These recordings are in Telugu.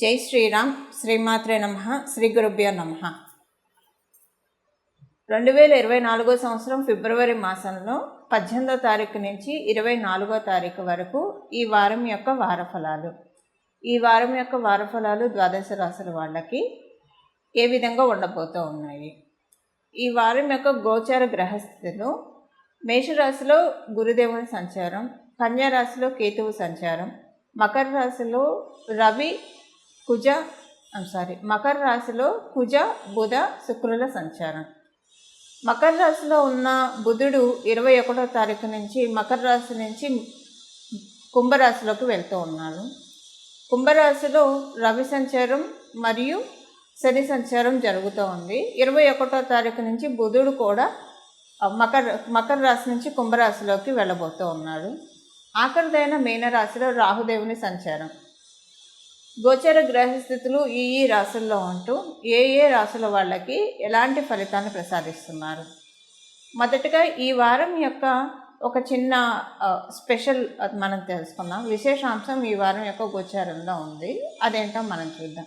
జై శ్రీరామ్ శ్రీమాత్రే నమ శ్రీ గురుభ్యో నమ. రెండు వేల ఇరవై నాలుగో సంవత్సరం ఫిబ్రవరి మాసంలో పద్దెనిమిదో తారీఖు నుంచి ఇరవై నాలుగో తారీఖు వరకు ఈ వారం యొక్క వారఫలాలు. ఈ వారం యొక్క వారఫలాలు ద్వాదశ రాశుల వాళ్ళకి ఏ విధంగా ఉండబోతూ ఉన్నాయి? ఈ వారం యొక్క గోచార గ్రహస్థితులు మేషరాశిలో గురుదేవుని సంచారం కన్యా రాశిలో కేతువు సంచారం మకర రాశిలో రవి కుజ సారీ మకర రాశిలో కుజ బుధ శుక్రుల సంచారం. మకర రాశిలో ఉన్న బుధుడు ఇరవై ఒకటో తారీఖు నుంచి మకర రాశి నుంచి కుంభరాశిలోకి వెళ్తూ ఉన్నాడు. కుంభరాశిలో రవి సంచారం మరియు శని సంచారం జరుగుతూ ఉంది. ఇరవై ఒకటో తారీఖు నుంచి బుధుడు కూడా మకర మకర రాశి నుంచి కుంభరాశిలోకి వెళ్ళబోతూ ఉన్నాడు. ఆఖరిదైన మీనరాశిలో రాహుదేవుని సంచారం. గోచర గ్రహస్థితులు ఈ ఈ రాశుల్లో ఉంటూ ఏ ఏ రాశుల వాళ్ళకి ఎలాంటి ఫలితాన్ని ప్రసాదిస్తున్నారు? మొదటగా ఈ వారం యొక్క ఒక చిన్న స్పెషల్ మనం తెలుసుకుందాం. విశేషాంశం ఈ వారం యొక్క గోచారంలో ఉంది. అదేంటో మనం చూద్దాం.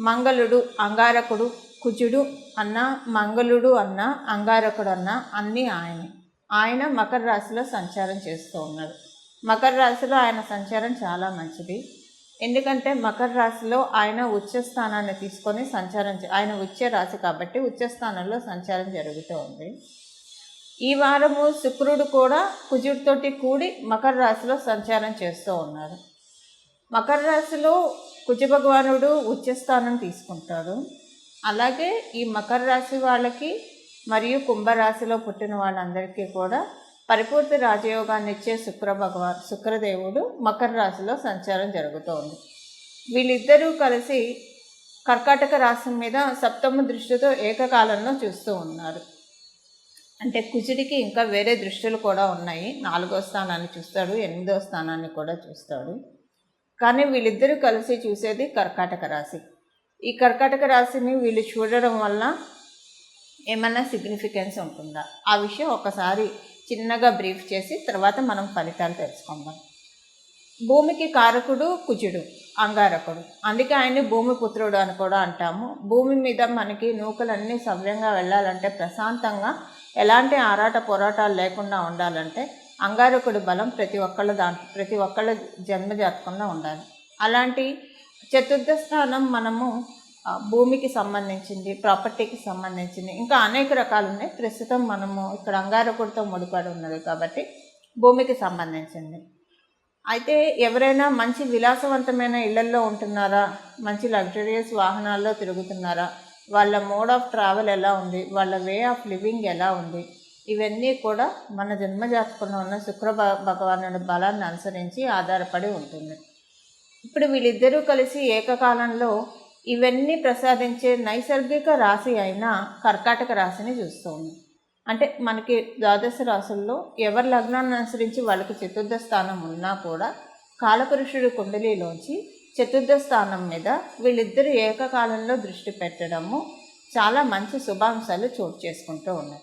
మంగళుడు అంగారకుడు కుజుడు అన్న మంగళుడు అన్న అంగారకుడు అన్న అన్నీ ఆయన. ఆయన మకర రాశిలో సంచారం చేస్తూ ఉన్నాడు. మకర రాశిలో ఆయన సంచారం చాలా మంచిది. ఎందుకంటే మకర రాశిలో ఆయన ఉచ్చ స్థానాన్ని తీసుకొని సంచారం ఆయన ఉచ్చ రాశి కాబట్టి ఉచ్చ స్థానంలో సంచారం జరుగుతూ ఉంది. ఈ వారము శుక్రుడు కూడా కుజుడితోటి కూడి మకర రాశిలో సంచారం చేస్తూ ఉన్నారు. మకర రాశిలో కుజ భగవానుడు ఉచ్చస్థానం తీసుకుంటాడు. అలాగే ఈ మకర రాశి వాళ్ళకి మరియు కుంభరాశిలో పుట్టిన వాళ్ళందరికీ కూడా పరిపూర్తి రాజయోగాన్ని ఇచ్చే శుక్ర భగవాన్ శుక్రదేవుడు మకర రాశిలో సంచారం జరుగుతోంది. వీళ్ళిద్దరూ కలిసి కర్కాటక రాశి మీద సప్తమ దృష్టితో ఏకకాలంలో చూస్తూ ఉన్నారు. అంటే కుజుడికి ఇంకా వేరే దృష్టిలు కూడా ఉన్నాయి. నాలుగో స్థానాన్ని చూస్తాడు ఎనిమిదో స్థానాన్ని కూడా చూస్తాడు. కానీ వీళ్ళిద్దరూ కలిసి చూసేది కర్కాటక రాశి. ఈ కర్కాటక రాశిని వీళ్ళు చూడడం వల్ల ఏమైనా సిగ్నిఫికెన్స్ ఉంటుందా? ఆ విషయం ఒకసారి చిన్నగా బ్రీఫ్ చేసి తర్వాత మనం ఫలితాలు తెలుసుకుందాం. భూమికి కారకుడు కుజుడు అంగారకుడు. అందుకే ఆయన్ని భూమిపుత్రుడు అని కూడా అంటాము. భూమి మీద మనకి నూకలన్నీ సవ్యంగా వెళ్ళాలంటే ప్రశాంతంగా ఎలాంటి ఆరాట పోరాటాలు లేకుండా ఉండాలంటే అంగారకుడి బలం ప్రతి ఒక్కళ్ళ దా ప్రతి ఒక్కళ్ళ జన్మజాతకంలో ఉండాలి. అలాంటి చతుర్థ స్థానం మనము భూమికి సంబంధించింది ప్రాపర్టీకి సంబంధించింది ఇంకా అనేక రకాలు ఉన్నాయి. ప్రస్తుతం మనము ఇక్కడ అంగారకుడితో ముడిపడి ఉన్నది కాబట్టి భూమికి సంబంధించింది. అయితే ఎవరైనా మంచి విలాసవంతమైన ఇళ్ళల్లో ఉంటున్నారా? మంచి లగ్జరియస్ వాహనాల్లో తిరుగుతున్నారా? వాళ్ళ మోడ్ ఆఫ్ ట్రావెల్ ఎలా ఉంది? వాళ్ళ వే ఆఫ్ లివింగ్ ఎలా ఉంది? ఇవన్నీ కూడా మన జన్మజాతకంలో ఉన్న శుక్ర భ- భగవానుడి బలాన్ని అనుసరించి ఆధారపడి ఉంటుంది. ఇప్పుడు వీళ్ళిద్దరూ కలిసి ఏకకాలంలో ఇవన్నీ ప్రసాదించే నైసర్గిక రాశి అయిన కర్కాటక రాశిని చూస్తుంది. అంటే మనకి ద్వాదశ రాశుల్లో ఎవరి లగ్నాన్ని అనుసరించి వాళ్ళకి చతుర్థ స్థానం ఉన్నా కూడా కాలపురుషుడు కుండలిలోంచి చతుర్థ స్థానం మీద వీళ్ళిద్దరూ ఏకకాలంలో దృష్టి పెట్టడము చాలా మంచి శుభాంశాలు చోటు చేసుకుంటూ ఉన్నాయి.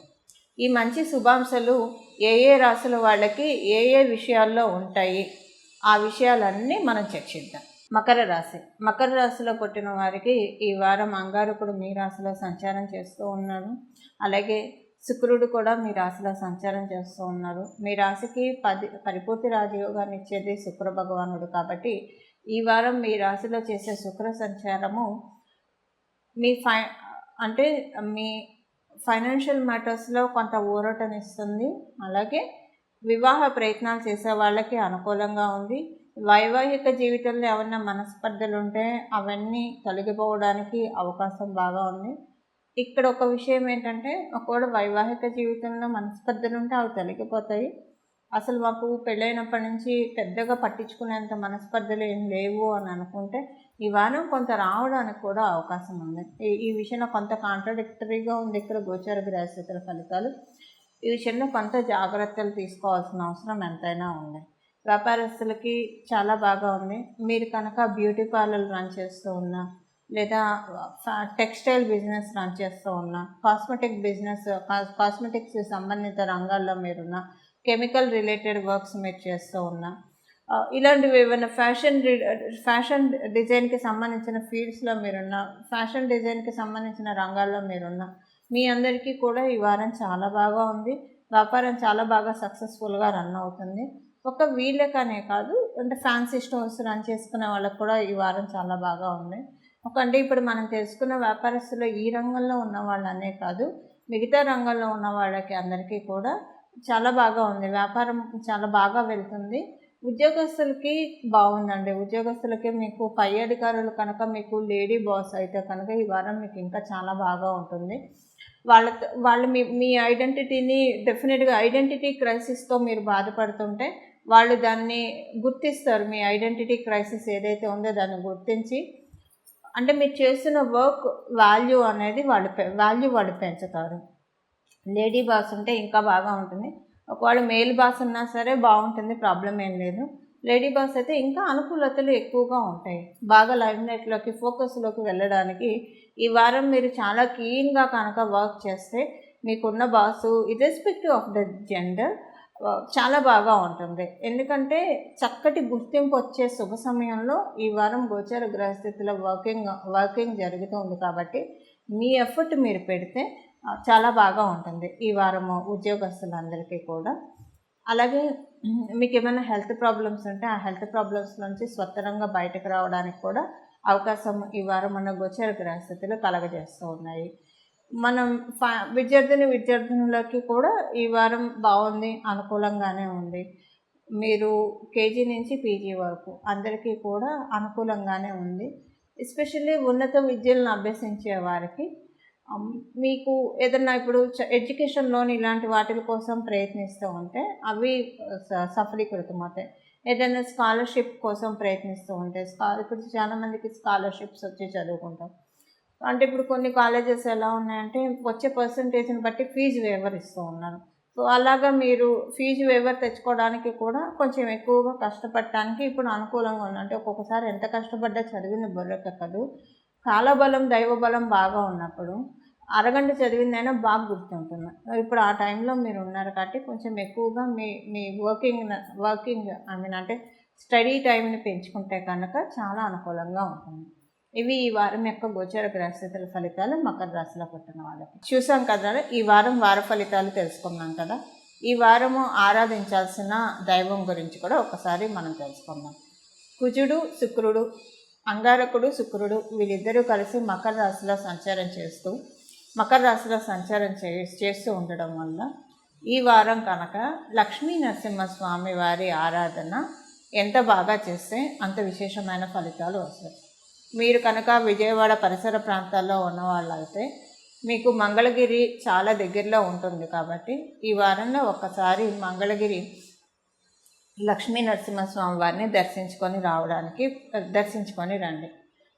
ఈ మంచి శుభాంశాలు ఏ ఏ రాశుల వాళ్ళకి ఏ ఏ విషయాల్లో ఉంటాయి ఆ విషయాలన్నీ మనం చర్చిద్దాం. మకర రాశి. మకర రాశిలో పుట్టిన వారికి ఈ వారం అంగారకుడు మీ రాశిలో సంచారం చేస్తూ ఉన్నాడు అలాగే శుక్రుడు కూడా మీ రాశిలో సంచారం చేస్తూ ఉన్నారు. మీ రాశికి పది పరిపూర్తి రాజయోగాన్ని ఇచ్చేది శుక్ర భగవానుడు కాబట్టి ఈ వారం మీ రాశిలో చేసే శుక్ర సంచారము మీ ఫై అంటే మీ ఫైనాన్షియల్ మ్యాటర్స్లో కొంత ఊరటనిస్తుంది. అలాగే వివాహ ప్రయత్నాలు చేసే వాళ్ళకి అనుకూలంగా ఉంది. వైవాహిక జీవితంలో ఏమన్నా మనస్పర్ధలు ఉంటే అవన్నీ తొలగిపోవడానికి అవకాశం బాగా ఉంది. ఇక్కడ ఒక విషయం ఏంటంటే ఒకవేళ వైవాహిక జీవితంలో మనస్పర్ధలు ఉంటే అవి తొలగిపోతాయి. అసలు మాకు పెళ్ళైనప్పటి నుంచి పెద్దగా పట్టించుకునేంత మనస్పర్ధలు ఏం లేవు అని అనుకుంటే ఈ వారం కొంత రావడానికి కూడా అవకాశం ఉంది. ఈ ఈ విషయంలో కొంత కాంట్రడిక్టరీగా ఉంది ఇక్కడ గోచార గ్రహస్థితుల ఫలితాలు. ఈ విషయంలో కొంత జాగ్రత్తలు తీసుకోవాల్సిన అవసరం ఎంతైనా ఉంది. వ్యాపారస్తులకి చాలా బాగా ఉంది. మీరు కనుక బ్యూటీ పార్లర్ రన్ చేస్తూ ఉన్నా లేదా టెక్స్టైల్ బిజినెస్ రన్ చేస్తూ ఉన్నా కాస్మెటిక్ బిజినెస్ కాస్మెటిక్స్ సంబంధిత రంగాల్లో మీరున్న కెమికల్ రిలేటెడ్ వర్క్స్ మీరు చేస్తూ ఉన్నా ఇలాంటివి ఏమైనా ఫ్యాషన్ ఫ్యాషన్ డిజైన్కి సంబంధించిన ఫీల్డ్స్లో మీరున్న ఫ్యాషన్ డిజైన్కి సంబంధించిన రంగాల్లో మీరున్న మీ అందరికీ కూడా ఈ వారం చాలా బాగా ఉంది. వ్యాపారం చాలా బాగా సక్సెస్ఫుల్గా రన్ అవుతుంది. ఒక వీళ్ళకనే కాదు అంటే ఫ్యాన్సీ స్టోర్స్ రన్ చేసుకునే వాళ్ళకి కూడా ఈ వారం చాలా బాగా ఉంది ఒక అంటే ఇప్పుడు మనం తెలుసుకున్న వ్యాపారస్తులు ఈ రంగంలో ఉన్న వాళ్ళనే కాదు మిగతా రంగంలో ఉన్న వాళ్ళకి అందరికీ కూడా చాలా బాగా ఉంది. వ్యాపారం చాలా బాగా వెళ్తుంది. ఉద్యోగస్తులకి బాగుందండి. ఉద్యోగస్తులకి మీకు పై అధికారులు కనుక మీకు లేడీ బాస్ అయితే కనుక ఈ వారం మీకు ఇంకా చాలా బాగా ఉంటుంది. వాళ్ళ వాళ్ళు మీ మీ ఐడెంటిటీని డెఫినెట్గా ఐడెంటిటీ క్రైసిస్తో మీరు బాధపడుతుంటే వాళ్ళు దాన్ని గుర్తిస్తారు. మీ ఐడెంటిటీ క్రైసిస్ ఏదైతే ఉందో దాన్ని గుర్తించి అంటే మీరు చేస్తున్న వర్క్ వాల్యూ అనేది వాళ్ళు వాల్యూ వాళ్ళు పెంచుతారు. లేడీ బాస్ ఉంటే ఇంకా బాగా ఉంటుంది. ఒకవేళ మేల్ బాస్ ఉన్నా సరే బాగుంటుంది ప్రాబ్లం ఏం లేదు. లేడీ బాస్ అయితే ఇంకా అనుకూలతలు ఎక్కువగా ఉంటాయి. బాగా లైవ్ లైట్లోకి ఫోకస్లోకి వెళ్ళడానికి ఈ వారం మీరు చాలా క్లీన్గా కనుక వర్క్ చేస్తే మీకున్న boss irrespective of the gender చాలా బాగా ఉంటుంది. ఎందుకంటే చక్కటి గుర్తింపు వచ్చే శుభ సమయంలో ఈ వారం గోచర గ్రహస్థితిలో వర్కింగ్ వర్కింగ్ జరుగుతుంది కాబట్టి మీ ఎఫర్ట్ మీరు పెడితే చాలా బాగా ఉంటుంది ఈ వారము ఉద్యోగస్తులందరికీ కూడా. అలాగే మీకు ఏమైనా హెల్త్ ప్రాబ్లమ్స్ ఉంటే ఆ హెల్త్ ప్రాబ్లమ్స్ నుంచి స్వతంత్రంగా బయటకు రావడానికి కూడా అవకాశం ఈ వారం మన గోచర గ్రహస్థితిలో కలగజేస్తూ ఉన్నాయి. మనం విద్యార్థిని విద్యార్థినులకి కూడా ఈ వారం బాగుంది అనుకూలంగానే ఉంది. మీరు కేజీ నుంచి పీజీ వరకు అందరికీ కూడా అనుకూలంగానే ఉంది. ఎస్పెషల్లీ ఉన్నత విద్యలను అభ్యసించే వారికి మీకు ఏదన్నా ఇప్పుడు ఎడ్యుకేషన్ లోన్ ఇలాంటి వాటి కోసం ప్రయత్నిస్తూ ఉంటే అవి స- సఫలీకృతమవుతాయి ఏదైనా స్కాలర్షిప్ కోసం ప్రయత్నిస్తూ ఉంటే స్కా ఇప్పుడు చాలామందికి స్కాలర్షిప్స్ వచ్చి చదువుకుంటాం. అంటే ఇప్పుడు కొన్ని కాలేజెస్ ఎలా ఉన్నాయంటే వచ్చే పర్సంటేజ్ని బట్టి ఫీజు వేవర్ ఇస్తూ ఉన్నారు. సో అలాగా మీరు ఫీజు వేవర్ తెచ్చుకోవడానికి కూడా కొంచెం ఎక్కువగా కష్టపడటానికి ఇప్పుడు అనుకూలంగా ఉంది. అంటే ఒక్కొక్కసారి ఎంత కష్టపడ్డా చదివిన బుర్రకెక్కదు కాలబలం దైవబలం బాగా ఉన్నప్పుడు అరగంట చదివిందైనా బాగా గుర్తుంటుంది. ఇప్పుడు ఆ టైంలో మీరు ఉన్నారు కాబట్టి కొంచెం ఎక్కువగా మీ మీ వర్కింగ్ వర్కింగ్ ఐ మీన్ అంటే స్టడీ టైంని పెంచుకుంటే కనుక చాలా అనుకూలంగా ఉంటుంది. ఇవి ఈ వారం యొక్క గోచర గ్రహస్థితుల ఫలితాలు మకర రాశిలో పుట్టిన వాళ్ళకి. చూసాం కదా ఈ వారం వార ఫలితాలు తెలుసుకున్నాం కదా. ఈ వారము ఆరాధించాల్సిన దైవం గురించి కూడా ఒకసారి మనం తెలుసుకుందాం. కుజుడు శుక్రుడు అంగారకుడు శుక్రుడు వీళ్ళిద్దరూ కలిసి మకర రాశిలో సంచారం చేస్తూ మకర రాశిలో సంచారం చే చేస్తూ ఉండడం వల్ల ఈ వారం కనుక లక్ష్మీ నరసింహస్వామి వారి ఆరాధన ఎంత బాగా చేస్తే అంత విశేషమైన ఫలితాలు వస్తాయి. మీరు కనుక విజయవాడ పరిసర ప్రాంతాల్లో ఉన్నవాళ్ళైతే మీకు మంగళగిరి చాలా దగ్గరలో ఉంటుంది కాబట్టి ఈ వారంలో ఒక్కసారి మంగళగిరి లక్ష్మీ నరసింహస్వామి వారిని దర్శించుకొని రావడానికి దర్శించుకొని రండి.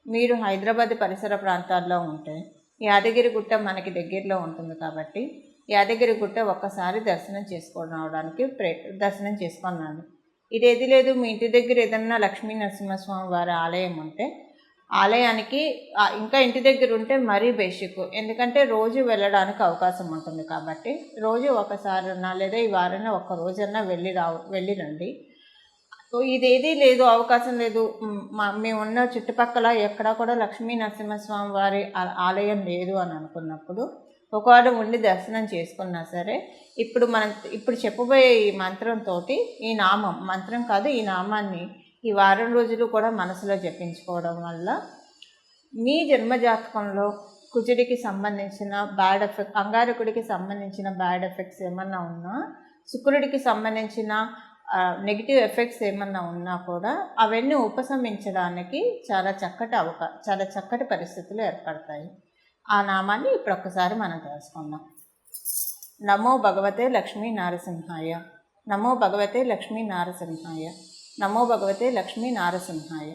మీరు హైదరాబాద్ పరిసర ప్రాంతాల్లో ఉంటే యాదగిరి గుట్ట మనకి దగ్గరలో ఉంటుంది కాబట్టి యాదగిరి గుట్ట ఒక్కసారి దర్శనం చేసుకొని రావడానికి ప్రే దర్శనం చేసుకున్నాను ఇది ఇదేది లేదు మీ ఇంటి దగ్గర ఏదన్నా లక్ష్మీ నరసింహస్వామి వారి ఆలయం ఉంటే ఆలయానికి ఇంకా ఇంటి దగ్గర ఉంటే మరీ బేసిక్. ఎందుకంటే రోజు వెళ్ళడానికి అవకాశం ఉంటుంది కాబట్టి రోజు ఒకసారన్నా లేదా ఈ వారంలో ఒక రోజన్నా వెళ్ళి రావు వెళ్ళి రండి సో ఇదేదీ లేదు అవకాశం లేదు. మా మేము ఉన్న చుట్టుపక్కల ఎక్కడా కూడా లక్ష్మీ నరసింహస్వామి వారి ఆలయం లేదు అని అనుకున్నప్పుడు ఒకవేళ ఉండి దర్శనం చేసుకున్నా సరే ఇప్పుడు మనం ఇప్పుడు చెప్పబోయే ఈ మంత్రంతో ఈ నామం మంత్రం కాదు ఈ నామాన్ని ఈ వారం రోజులు కూడా మనసులో జపించుకోవడం వల్ల మీ జన్మజాతకంలో కుజుడికి సంబంధించిన బ్యాడ్ ఎఫెక్ట్ అంగారకుడికి సంబంధించిన బ్యాడ్ ఎఫెక్ట్స్ ఏమన్నా ఉన్నా శుక్రుడికి సంబంధించిన నెగిటివ్ ఎఫెక్ట్స్ ఏమన్నా ఉన్నా కూడా అవన్నీ ఉపశమించడానికి చాలా చక్కటి అవకా చాలా చక్కటి పరిస్థితులు ఏర్పడతాయి. ఆ నామాన్ని ఇప్పుడు ఒక్కసారి మనం తెలుసుకుందాం. నమో భగవతే లక్ష్మీ నారసింహాయ. నమో భగవతే లక్ష్మీ నారసింహాయ. నమో భగవతే లక్ష్మీ నారసింహాయ.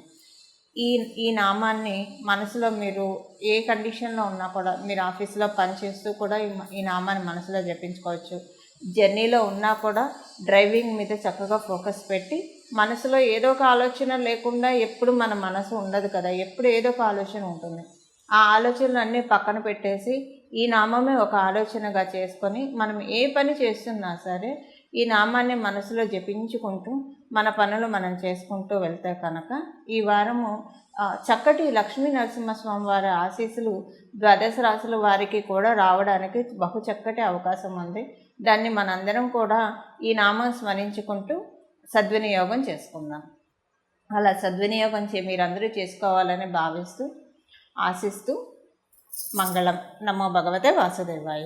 ఈ ఈ నామాన్ని మనసులో మీరు ఏ కండిషన్లో ఉన్నా కూడా మీరు ఆఫీస్లో పనిచేస్తూ కూడా ఈ నామాన్ని మనసులో జపించుకోవచ్చు. జర్నీలో ఉన్నా కూడా డ్రైవింగ్ మీద చక్కగా ఫోకస్ పెట్టి మనసులో ఏదో ఒక ఆలోచన లేకుండా ఎప్పుడు మన మనసు ఉండదు కదా ఎప్పుడు ఏదో ఒక ఆలోచన ఉంటుంది. ఆ ఆలోచనలన్నీ పక్కన పెట్టేసి ఈ నామమే ఒక ఆలోచనగా చేసుకొని మనం ఏ పని చేస్తున్నా సరే ఈ నామాన్ని మనసులో జపించుకుంటూ మన పనులు మనం చేసుకుంటూ వెళ్తే కనుక ఈ వారము చక్కటి లక్ష్మీ నరసింహస్వామి వారి ఆశీస్సులు ద్వాదశ రాశుల వారికి కూడా రావడానికి బహు చక్కటి అవకాశం ఉంది. దాన్ని మనందరం కూడా ఈ నామం స్మరించుకుంటూ సద్వినియోగం చేసుకుందాం. అలా సద్వినియోగం చే మీరందరూ చేసుకోవాలని భావిస్తూ ఆశిస్తూ మంగళం. నమో భగవతే వాసుదేవాయ.